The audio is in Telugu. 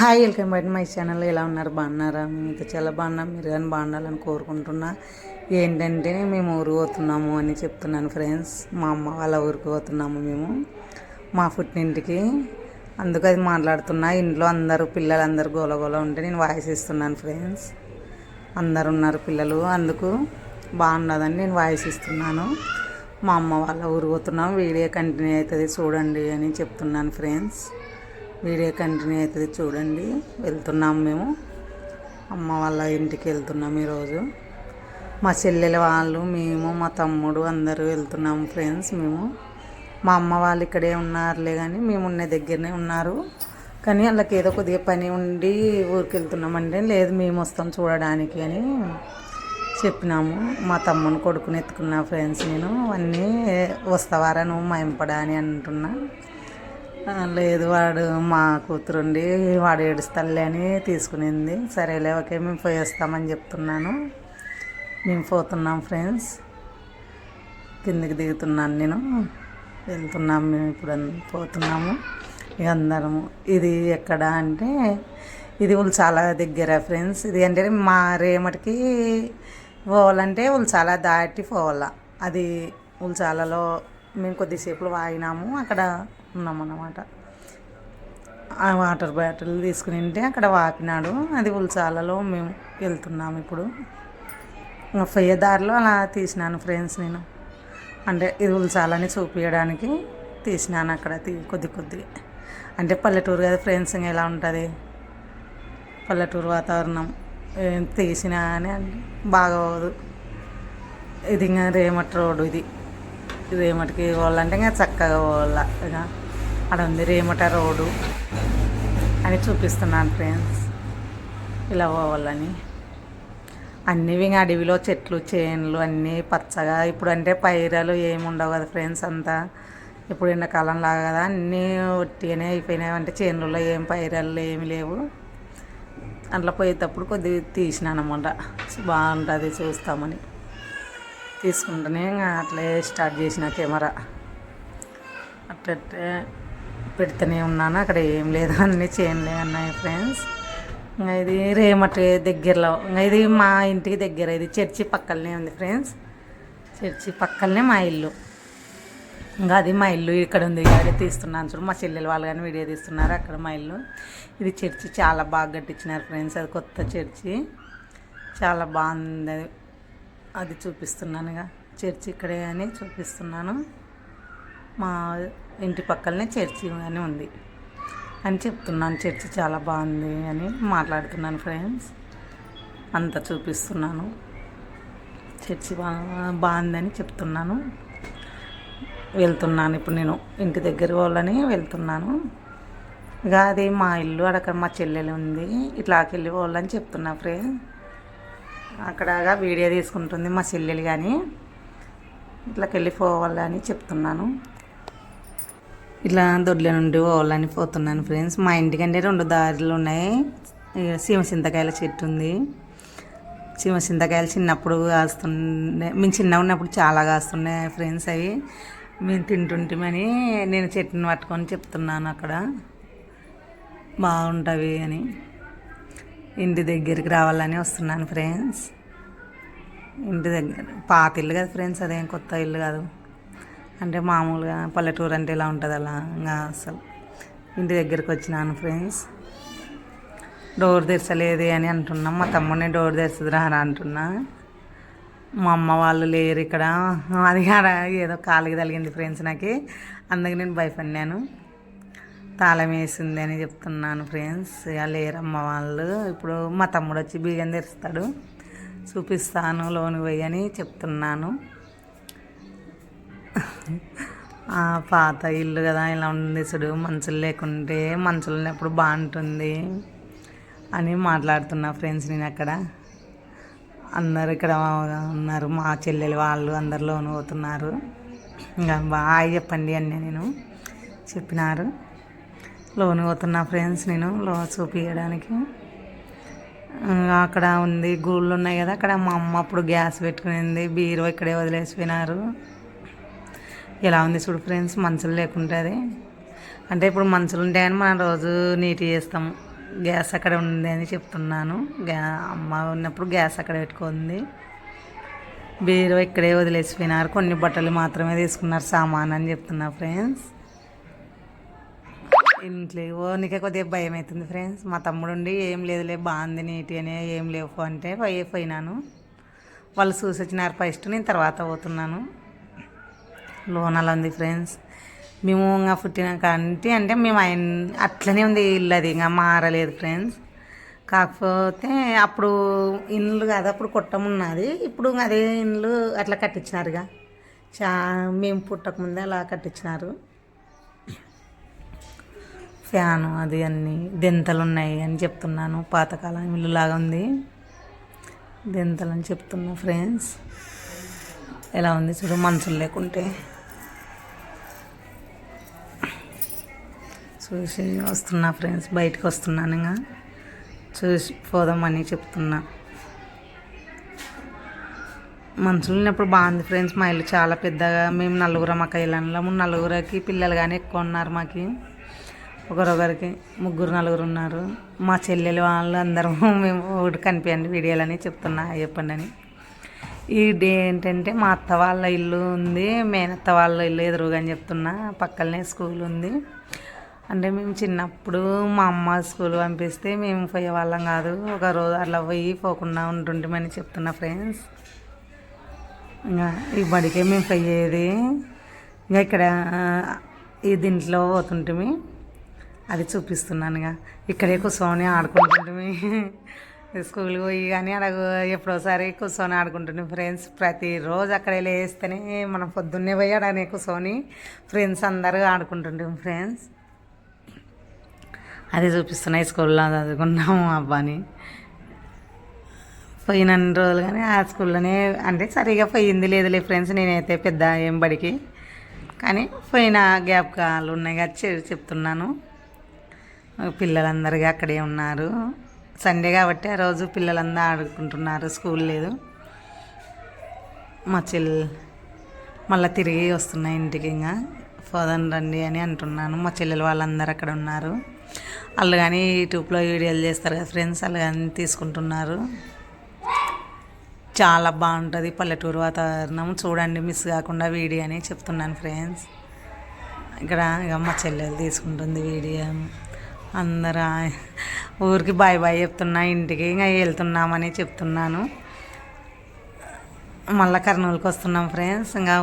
Hi welcome back my channel. ఎలా ఉన్నారు? బాగున్నారా? మీతో చాలా బాగున్నాం. మీరు కానీ బాగుండాలని కోరుకుంటున్నా. ఏంటంటే మేము ఊరు పోతున్నాము అని చెప్తున్నాను ఫ్రెండ్స్. మా అమ్మ వాళ్ళ ఊరికి పోతున్నాము మేము. మా పుట్టినింటికి అందుకు అది మాట్లాడుతున్నా. ఇంట్లో అందరూ పిల్లలందరూ గోల గోల ఉంటే నేను వాయిస్ ఇస్తున్నాను ఫ్రెండ్స్. అందరు ఉన్నారు పిల్లలు. అందుకు బాగున్నదని నేను వాయిస్ ఇస్తున్నాను. మా అమ్మ వాళ్ళ ఊరు పోతున్నాం వీడియో కంటిన్యూ అవుతుంది చూడండి అని చెప్తున్నాను ఫ్రెండ్స్. వీడియో కంటిన్యూ అవుతుంది చూడండి. వెళ్తున్నాం మేము. అమ్మ వాళ్ళ ఇంటికి వెళ్తున్నాం ఈరోజు. మా చెల్లెల వాళ్ళు మేము మా తమ్ముడు అందరూ వెళ్తున్నాం ఫ్రెండ్స్ మేము. మా అమ్మ వాళ్ళు ఇక్కడే ఉన్నారులే కానీ మేము ఉన్న దగ్గరనే ఉన్నారు. కానీ వాళ్ళకి ఏదో కొద్దిగా పని ఉండి ఊరికి వెళ్తున్నామంటే లేదు మేము వస్తాం చూడడానికి అని చెప్పినాము. మా తమ్ముని కొడుకుని ఎత్తుకున్నా ఫ్రెండ్స్ నేను. అన్నీ వస్తావారా నువ్వు మా ఇంపడా అని అంటున్నా. లేదు వాడు మా కూతురుండి వాడు ఏడుస్తాలే అని తీసుకునింది. సరేలే ఓకే మేము పోయేస్తామని చెప్తున్నాను. మేము పోతున్నాం ఫ్రెండ్స్. కిందికి దిగుతున్నాను నేను. వెళ్తున్నాం మేము ఇప్పుడు పోతున్నాము. ఇక అందరము. ఇది ఎక్కడ అంటే ఇది వాళ్ళు చాలా దగ్గర ఫ్రెండ్స్. ఇది అంటే మా రేమటికి పోవాలంటే వాళ్ళు చాలా దాటి పోవాల. అది ఉల్చాలలో మేము కొద్దిసేపులో వాగినాము. అక్కడ ఉన్నామన్నమాట. ఆ వాటర్ బాటిల్ తీసుకుని ఉంటే అక్కడ వాపినాడు. అది ఉల్చాలలో మేము వెళ్తున్నాము ఇప్పుడు. ఫయ్య దారిలో అలా తీసినాను ఫ్రెండ్స్ నేను. అంటే ఇది ఉల్చాలని చూపించడానికి తీసినాను అక్కడ తీ కొద్ది కొద్ది అంటే పల్లెటూరు కదా ఫ్రెండ్స్ ఇంకా ఎలా ఉంటుంది? పల్లెటూరు వాతావరణం ఏం తీసినా అని బాగోదు. ఇది ఇంకా రేమట్ రోడ్డు ఇది. రేమటికి పోవాలంటే ఇంకా చక్కగా పోవాల ఇక అక్కడ ఉంది రేమట రోడ్డు. అని చూపిస్తున్నాను ఫ్రెండ్స్ ఇలా పోవాలని. అన్నీ ఇంకా అడవిలో చెట్లు చేనులు అన్నీ పచ్చగా. ఇప్పుడు అంటే పైరలు ఏమి ఉండవు కదా ఫ్రెండ్స్ అంతా. ఇప్పుడు ఎండాకాలం లాగా కదా అన్నీ ఒట్టిగానే అయిపోయినాయి. అంటే చేనులలో ఏం పైరలు ఏమి లేవు. అట్లా పోయేటప్పుడు కొద్దిగా తీసినాను అనమాట బాగుంటుంది చూస్తామని. తీసుకుంటేనే ఇంకా అట్లే స్టార్ట్ చేసిన కెమెరా. అట్లట్టే పెడుతూనే ఉన్నాను. అక్కడ ఏం లేదు అన్నీ చేనులే అన్నాయి ఫ్రెండ్స్. ఇంకా ఇది రేమటి దగ్గరలో ఇంకా ఇది మా ఇంటికి దగ్గర ఇది చర్చి పక్కనే ఉంది ఫ్రెండ్స్. చర్చి పక్కనే మా ఇల్లు. ఇంకా అది మా ఇల్లు ఇక్కడ ఉంది. ఇక్కడ తీస్తున్నాను చూడు మా చెల్లెలు వాళ్ళు కానీ వీడియో తీస్తున్నారు అక్కడ మా ఇల్లు. ఇది చర్చి చాలా బాగా కట్టించినారు ఫ్రెండ్స్. అది కొత్త చర్చి. చాలా బాగుంది అది చూపిస్తున్నానుగా. చర్చి ఇక్కడే అని చూపిస్తున్నాను. మా ఇంటి పక్కనే చర్చి అని ఉంది. అని చెప్తున్నాను చర్చి చాలా బాగుంది అని మాట్లాడుతున్నాను ఫ్రెండ్స్. అంత చూపిస్తున్నాను. చర్చి బా బాగుందని చెప్తున్నాను. వెళ్తున్నాను. ఇప్పుడు నేను ఇంటి దగ్గర వాళ్ళని వెళ్తున్నాను. ఇక అది మా ఇల్లు అక్కడ మా చెల్లెలు ఉంది. ఇట్లాకెళ్ళి వాళ్ళని చెప్తున్నా ఫ్రెండ్స్. అక్కడగా వీడియో తీసుకుంటుంది మా చెల్లెలు కానీ ఇట్లకి వెళ్ళిపోవాలని చెప్తున్నాను. ఇట్లా దొడ్ల నుండి పోవాలని పోతున్నాను ఫ్రెండ్స్. మా ఇంటికంటే రెండు దారులు ఉన్నాయి. ఇక సీమ చింతకాయల చెట్టు ఉంది. సీమ చింతకాయలు చిన్నప్పుడు కాస్తుండే మేము చిన్నగా ఉన్నప్పుడు చాలా కాస్తున్నాయి ఫ్రెండ్స్ అవి. మేము తింటుంటామని నేను చెట్టుని పట్టుకొని చెప్తున్నాను అక్కడ. బాగుంటుంది అని. ఇంటి దగ్గరికి రావాలని వస్తున్నాను ఫ్రెండ్స్. ఇంటి దగ్గర పాత ఇల్లు కదా ఫ్రెండ్స్ అదేం కొత్త ఇల్లు కాదు. అంటే మామూలుగా పల్లెటూరు అంటే ఇలా ఉంటుంది అలా ఇంకా అసలు. ఇంటి దగ్గరికి వచ్చినాను ఫ్రెండ్స్. డోర్ తెరచలేదు అని అంటున్నాం. మా తమ్ముడిని డోర్ తెరచదురా అని అంటున్నా. మా అమ్మ వాళ్ళు లేరు ఇక్కడ. అది కాడ ఏదో కాలుకి తగిలింది ఫ్రెండ్స్ నాకు. అందుకే నేను భయపడినాను. తాళం వేసింది అని చెప్తున్నాను ఫ్రెండ్స్. ఇక లేరమ్మ వాళ్ళు. ఇప్పుడు మా తమ్ముడు వచ్చి బియ్యం తెరుస్తాడు. చూపిస్తాను లోను పోయని చెప్తున్నాను. ఆ పాత ఇల్లు కదా ఇలా ఉంది చూడు. మంచులు లేకుంటే మంచులు ఉన్నప్పుడు బాగుంటుంది అని మాట్లాడుతున్నా ఫ్రెండ్స్ నేను అక్కడ. అందరు ఇక్కడ ఉన్నారు. మా చెల్లెలు వాళ్ళు అందరు లోను పోతున్నారు. ఇంకా బాగా చెప్పండి అని నేను. చెప్పినారు. లోన్ పోతున్నా ఫ్రెండ్స్ నేను లో చూపించడానికి అక్కడ ఉంది గూళ్ళు ఉన్నాయి కదా అక్కడ మా అమ్మ అప్పుడు గ్యాస్ పెట్టుకునింది బీరు ఇక్కడే వదిలేసిపోయినారు. ఎలా ఉంది చూడు ఫ్రెండ్స్ మంచులు లేకుంటుంది అంటే ఇప్పుడు మంచులు ఉంటాయని మనం రోజు నీట్ చేస్తాము గ్యాస్ అక్కడ ఉంది అని చెప్తున్నాను. గ్యా అమ్మ ఉన్నప్పుడు గ్యాస్ అక్కడ పెట్టుకుంది. బీరు ఇక్కడే వదిలేసిపోయినారు. కొన్ని బట్టలు మాత్రమే తీసుకున్నారు సామాన్ అని చెప్తున్నా ఫ్రెండ్స్. ఇంట్లో ఓనికే కొద్దిగా భయం అవుతుంది ఫ్రెండ్స్. మా తమ్ముడు ఉండి ఏం లేదులే బాగుంది నీటి అని ఏం లేవు అంటే పోయి పోయినాను వాళ్ళు చూసి వచ్చినారు ఫస్ట్ నేను తర్వాత పోతున్నాను. లోన్ అలా ఉంది ఫ్రెండ్స్. మేము ఇంకా పుట్టినాక అంటే అంటే మేము ఆయన అట్లనే ఉంది ఇల్లు అది ఇంకా మారలేదు ఫ్రెండ్స్. కాకపోతే అప్పుడు ఇండ్లు కాదు అప్పుడు కుట్టమున్నది ఇప్పుడు అదే ఇండ్లు అట్లా కట్టించినారుగా. చా మేము పుట్టకముందే అలా కట్టించినారు. ఫ్యాను అది అన్ని దెంతలు ఉన్నాయి అని చెప్తున్నాను. పాతకాలం ఇల్లు లాగా ఉంది. దెంతలు అని చెప్తున్నా ఫ్రెండ్స్. ఎలా ఉంది చూడు మనుషులు లేకుంటే. చూసి వస్తున్నా ఫ్రెండ్స్ బయటకు వస్తున్నాను ఇంకా చూసి పోదామని చెప్తున్నా. మనుషులు ఉన్నప్పుడు బాగుంది ఫ్రెండ్స్ మా ఇల్లు చాలా పెద్దగా. మేము నలుగురం మాకు ఇళ్ళలో నలుగురికి పిల్లలు కానీ ఎక్కువ ఉన్నారు మాకు. ఒకరొకరికి ముగ్గురు నలుగురు ఉన్నారు. మా చెల్లెలు వాళ్ళు అందరూ మేము ఒకటి కనిపించండి వీడియోలని చెప్తున్నా చెప్పండి అని. ఈ డే ఏంటంటే మా అత్త వాళ్ళ ఇల్లు ఉంది మేనత్త వాళ్ళ ఇల్లు ఎదురుగా అని చెప్తున్నా. పక్కనే స్కూల్ ఉంది. అంటే మేము చిన్నప్పుడు మా అమ్మ స్కూల్ పంపిస్తే మేము పోయే వాళ్ళం కాదు. ఒక రోజు అట్లా పోయి పోకుండా ఉంటుంటామని చెప్తున్నా ఫ్రెండ్స్. ఇంకా ఈ బడికే మేము పోయేది. ఇంకా ఇక్కడ ఈ దీంట్లో పోతుంటిమి. అది చూపిస్తున్నానుగా. ఇక్కడే కూర్చొని ఆడుకుంటుంటే స్కూల్కి పోయి కానీ అక్కడ ఎప్పుడోసారి కూర్చొని ఆడుకుంటుండే ఫ్రెండ్స్. ప్రతిరోజు అక్కడే లేస్తేనే మనం పొద్దున్నే పోయి అడనే కూర్చొని ఫ్రెండ్స్ అందరూ ఆడుకుంటుంటాం ఫ్రెండ్స్. అదే చూపిస్తున్నాయి స్కూల్లో చదువుకున్నాము అబ్బాని పోయిన రోజులు కానీ ఆ స్కూల్లోనే అంటే సరిగా పోయింది లేదులే ఫ్రెండ్స్. నేనైతే పెద్ద ఏం బడికి. కానీ పోయిన జ్ఞాపకాలు ఉన్నాయి కదా చెప్తున్నాను. పిల్లలందరికీ అక్కడే ఉన్నారు. సండే కాబట్టి ఆ రోజు పిల్లలందరూ ఆడుకుంటున్నారు. స్కూల్ లేదు. మా చెల్ మళ్ళీ తిరిగి వస్తున్నాయి ఇంటికి ఇంకా. ఫోదన్ రండి అని అంటున్నాను. మా చెల్లెలు వాళ్ళందరూ అక్కడ ఉన్నారు. వాళ్ళు కానీ యూట్యూబ్లో వీడియోలు చేస్తారు కదా ఫ్రెండ్స్ వాళ్ళు కానీ తీసుకుంటున్నారు. చాలా బాగుంటుంది పల్లెటూరు వాతావరణం. చూడండి మిస్ కాకుండా వీడియో అని చెప్తున్నాను ఫ్రెండ్స్. ఇక్కడ ఇక మా చెల్లెలు తీసుకుంటుంది వీడియో. అందరూ ఊరికి బాయ్ బాయ్ చెప్తున్నా ఇంటికి ఇంకా వెళ్తున్నామని చెప్తున్నాను. మళ్ళీ కర్నూలుకి వస్తున్నాం ఫ్రెండ్స్ ఇంకా